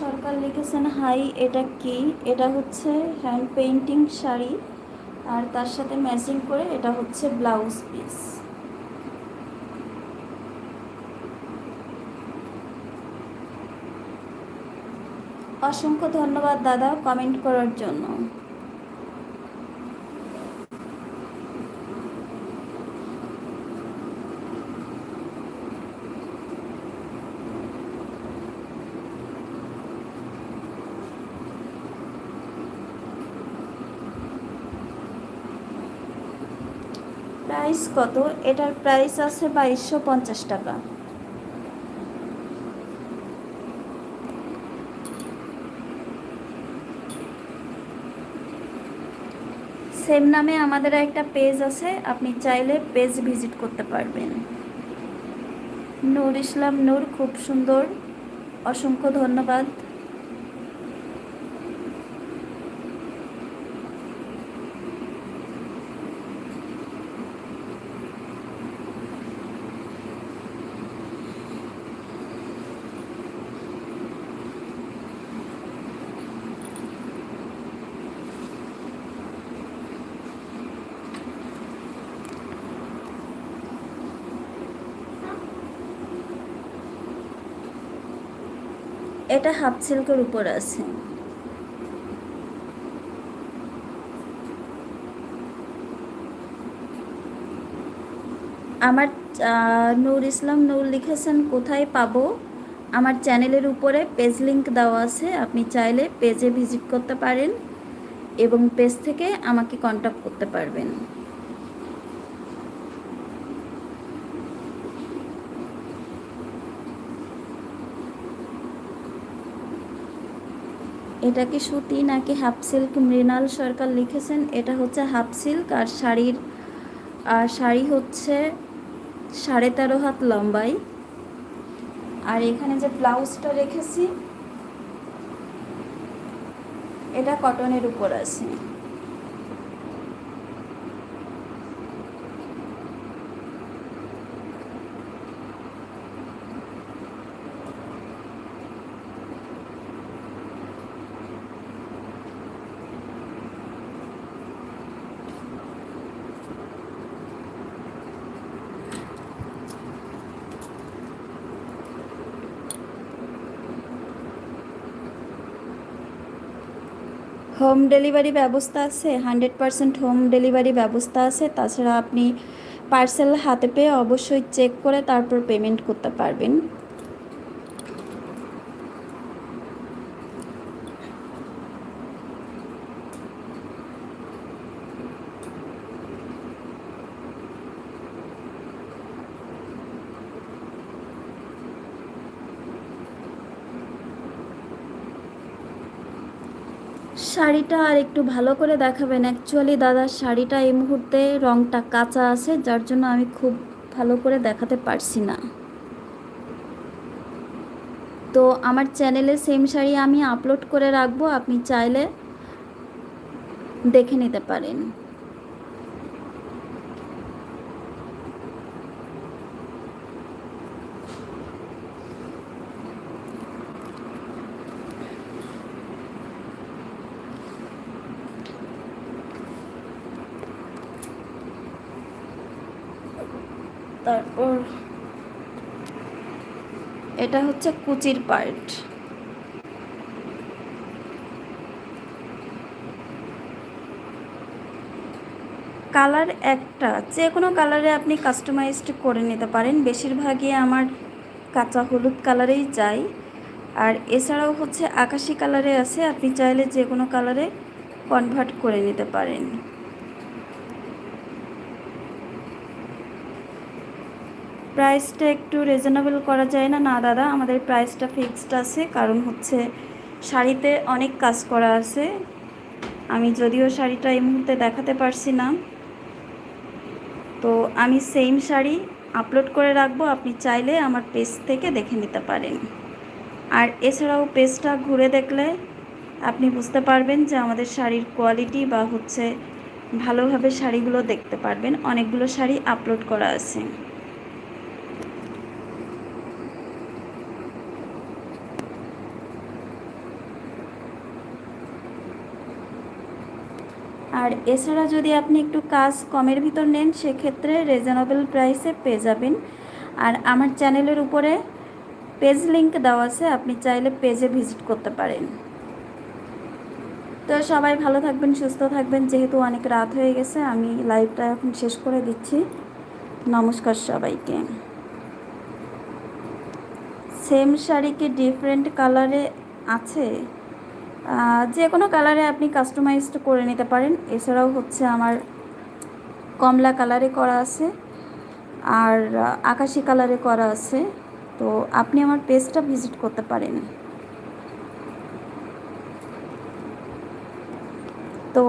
সরকার লিখেছেন, হাই, এটা কি? এটা হচ্ছে হ্যান্ড পেইন্টিং শাড়ি, আর তার সাথে ম্যাচিং করে এটা হচ্ছে ব্লাউজ পিস অসংখ্য ধন্যবাদ দাদা কমেন্ট করার জন্য। প্রাইস কত? এটার প্রাইস আছে বাইশশো পঞ্চাশ টাকা। সেম নামে আমাদের একটা পেজ আছে, আপনি চাইলে পেজ ভিজিট করতে পারবেন। নূর ইসলাম নূর, খুব সুন্দর। অসংখ্য ধন্যবাদ। এটা হাফ সিল্কের উপর আছে। আমার নূর ইসলাম, নূর লিখেছেন, কোথায় পাবো? আমার চ্যানেলের উপরে পেজ লিংক দেওয়া আছে, আপনি চাইলে পেজে ভিজিট করতে পারেন এবং পেজ থেকে আমাকে কন্ট্যাক্ট করতে পারবেন। এটা কি সুতি নাকি হাফ সিল্ক? মৃণাল সরকার লিখেছেন এটা হচ্ছে হাফ সিল্ক আর শাড়ির, আর শাড়ি হচ্ছে সাড়ে তেরো হাত লম্বাই। আর এখানে যে ব্লাউজটা রেখেছি, এটা কটনের উপর আছে। হোম ডেলিভারি ব্যবস্থা আছে হান্ড্রেড পারসেন্ট হোম ডেলিভারি ব্যবস্থা আছে, তাছাড়া আপনি পার্সেল হাতে পেয়ে অবশ্যই চেক করে তারপর পেমেন্ট করতে পারবেন। শাড়িটা আর একটু ভালো করে দেখাবেন। অ্যাকচুয়ালি দাদার শাড়িটা এই মুহূর্তে রংটা কাঁচা আছে, যার জন্য আমি খুব ভালো করে দেখাতে পারছি না। তো আমার চ্যানেলে সেম শাড়ি আমি আপলোড করে রাখব, আপনি চাইলে দেখে নিতে পারেন। তারপর এটা হচ্ছে কুচির পার্ট কালার একটা, যে কোনো কালারে আপনি কাস্টমাইজড করে নিতে পারেন। বেশিরভাগই আমার কাঁচা হলুদ কালারেই চাই। আর এছাড়াও হচ্ছে আকাশি কালারে আছে, আপনি চাইলে যে কোনো কালারে কনভার্ট করে নিতে পারেন। প্রাইসটা একটু রিজনেবল করা যায় না। না, দাদা, আমাদের প্রাইসটা ফিক্সড আছে। কারণ হচ্ছে শাড়িতে অনেক কাজ করা আছে। আমি যদিও শাড়িটা এই মুহূর্তে দেখাতে পারছি না। তো আমি সেম শাড়ি আপলোড করে রাখব। আপনি চাইলে আমার পেজ থেকে দেখে নিতে পারেন। আর এছাড়াও পেজটা ঘুরে দেখলে আপনি বুঝতে পারবেন যে আমাদের শাড়ির কোয়ালিটি বা হচ্ছে ভালোভাবে শাড়িগুলো দেখতে পারবেন। অনেকগুলো শাড়ি আপলোড করা আছে। আর এছাড়া যদি আপনি একটু কাজ কমের ভিতর নেন, সেক্ষেত্রে রিজনেবল প্রাইসে পেয়ে যাবেন। আর আমার চ্যানেলের উপরে পেজ লিংক দেওয়া আছে, আপনি চাইলে পেজে ভিজিট করতে পারেন। তো সবাই ভালো থাকবেন, সুস্থ থাকবেন। যেহেতু অনেক রাত হয়ে গেছে, আমি লাইভটা এখন শেষ করে দিচ্ছি। নমস্কার সবাইকে। সেম শাড়ি কি ডিফারেন্ট কালারে আছে? যে কোনো কালারে আপনি কাস্টমাইজড করে নিতে পারেন। এছাড়াও হচ্ছে আমার কমলা কালারে করা আছে, আর আকাশি কালারে করা আছে। তো আপনি আমার পেজটা ভিজিট করতে পারেন। তো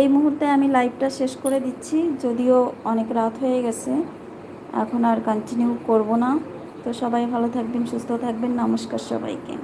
এই মুহূর্তে আমি লাইভটা শেষ করে দিচ্ছি। যদিও অনেক রাত হয়ে গেছে, এখন আর কন্টিনিউ করব না। তো সবাই ভালো থাকবেন, সুস্থ থাকবেন। নমস্কার সবাইকে।